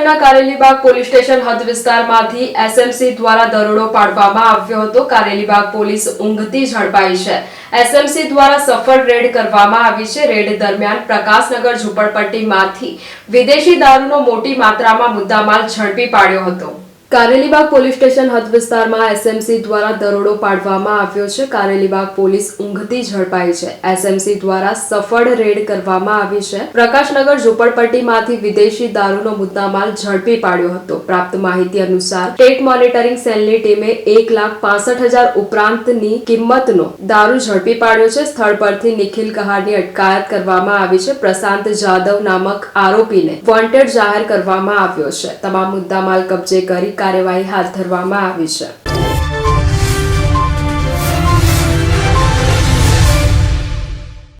શહેરના Karelibaug police station હદ વિસ્તારમાંથી એસએમસી દ્વારા દરોડો પાડવામાં આવ્યો હતો. કારેલીબાગ પોલીસ ઊંઘતી ઝડપાઈ છે. એસએમસી દ્વારા સફળ રેડ કરવામાં આવી છે. રેડ દરમિયાન પ્રકાશનગર ઝુંપડપટ્ટીમાંથી વિદેશી દારૂનો મોટી માત્રામાં મુદ્દામાલ ઝડપી પાડ્યો હતો. કારેલીબાગ પોલીસ સ્ટેશન હદ વિસ્તારમાં એસએમસી દ્વારા દરોડો પાડવામાં આવ્યો છે. કારેલીબાગ પોલીસ ઊંઘતી ઝડપાઈ છે. એસએમસી દ્વારા સફળ રેડ કરવામાં આવી છે. પ્રકાશનગર ઝુંપડપટ્ટીમાંથી વિદેશી દારૂનો મુદ્દામાલ ઝડપી પાડ્યો હતો. પ્રાપ્ત માહિતી અનુસાર સ્ટેટ મોનિટરિંગ સેલની ટીમે એક લાખ પાસઠ હજાર ઉપરાંતની કિંમતનો દારૂ ઝડપી પાડ્યો છે. સ્થળ પરથી નિખિલ કહારની અટકાયત કરવામાં આવી છે. પ્રશાંત જાદવ નામક આરોપીને વોન્ટેડ જાહેર કરવામાં આવ્યો છે. તમામ મુદ્દામાલ કબજે કરી કાર્યવાહી હાથ ધરવામાં આવી છે.